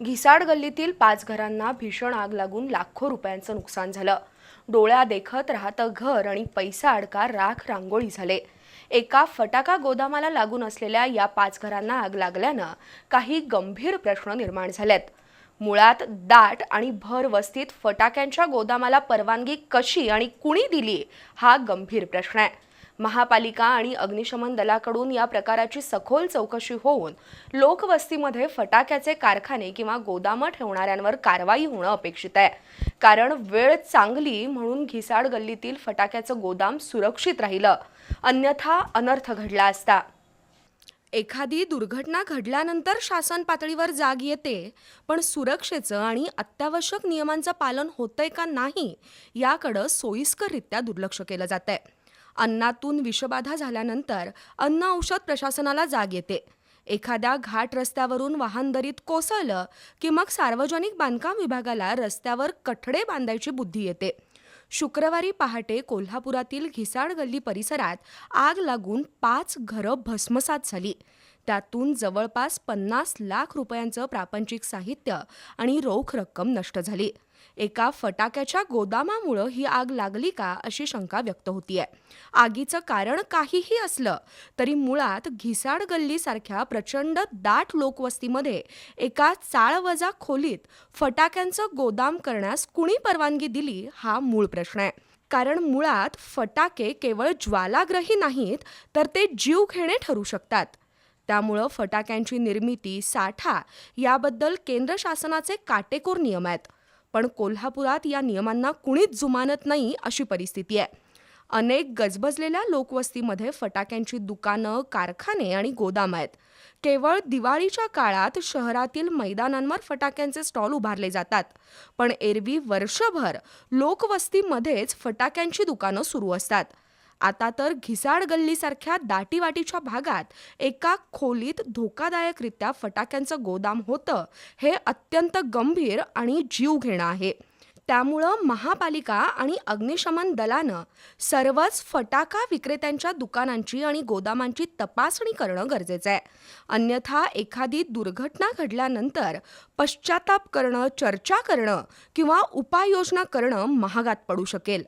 घिसाड गल्लीतील पाच घरांना भीषण आग लागून लाखो रुपयांचं नुकसान झालं. डोळ्या देखत राहतं घर आणि पैसा अडका राख रांगोळी झाले. एका फटाका गोदामाला लागून असलेल्या या पाच घरांना आग लागल्यानं काही गंभीर प्रश्न निर्माण झालेत. मुळात दाट आणि भर वस्तीत फटाक्यांच्या गोदामाला परवानगी कशी आणि कुणी दिली हा गंभीर प्रश्न आहे. महापालिका आणि अग्निशमन दलाकडून या प्रकाराची सखोल चौकशी होऊन लोकवस्तीमध्ये फटाक्याचे कारखाने किंवा गोदामं ठेवणाऱ्यांवर कारवाई होणं अपेक्षित आहे. कारण वेळ चांगली म्हणून घिसाड गल्लीतील फटाक्याचं गोदाम सुरक्षित राहिलं. अन्यथा अनर्थ घडला असता. एखादी दुर्घटना घडल्यानंतर शासन पातळीवर जाग येते पण सुरक्षेचं आणि अत्यावश्यक नियमांचं पालन होतंय का नाही याकडं सोयीस्कररित्या दुर्लक्ष केलं जातंय. अन्नातून विषबाधा झाल्यानंतर अन्न औषध प्रशासनाला जाग येते. एखाद्या घाट रस्त्यावरून वाहन दरीत कोसळलं की मग सार्वजनिक बांधकाम विभागाला रस्त्यावर कठडे बांधायची बुद्धी येते. शुक्रवारी पहाटे कोल्हापुरातील घिसाड गल्ली परिसरात आग लागून पाच घरं भस्मसात झाली. त्यातून जवळपास पन्नास लाख रुपयांचं प्रापंचिक साहित्य आणि रोख रक्कम नष्ट झाली. एका फटाक्याच्या गोदामामुळं ही आग लागली का अशी शंका व्यक्त होतीये. आगीचं कारण काहीही असलं तरी मुळात घिसाड गल्लीसारख्या प्रचंड दाट लोकवस्तीमध्ये एका चाळवजा खोलीत फटाक्यांचं गोदाम करण्यास कुणी परवानगी दिली हा मूळ प्रश्न आहे. कारण मुळात फटाके केवळ ज्वालाग्रही नाहीत तर ते जीव घेणे ठरू शकतात. त्यामुळं फटाक्यांची निर्मिती साठा याबद्दल केंद्र शासनाचे काटेकोर नियम आहेत. पण कोल्हापुरात या नियमांना कुणीच जुमानत नाही अशी परिस्थिती आहे. अनेक गजबजलेल्या लोकवस्तीमध्ये फटाक्यांची दुकानं कारखाने आणि गोदाम आहेत. केवळ दिवाळीच्या काळात शहरातील मैदानांवर फटाक्यांचे स्टॉल उभारले जातात. पण एरवी वर्षभर लोकवस्तीमध्येच फटाक्यांची दुकानं सुरू असतात. आता तर घिसाड गल्लीसारख्या दाटीवाटीच्या भागात एका खोलीत धोकादायकरित्या फटाक्यांचं गोदाम होतं हे अत्यंत गंभीर आणि जीव घेणं आहे. त्यामुळं महापालिका आणि अग्निशमन दलानं सर्वच फटाका विक्रेत्यांच्या दुकानांची आणि गोदामांची तपासणी करणं गरजेचं आहे. अन्यथा एखादी दुर्घटना घडल्यानंतर पश्चाताप करणं चर्चा करणं किंवा उपाययोजना करणं महागात पडू शकेल.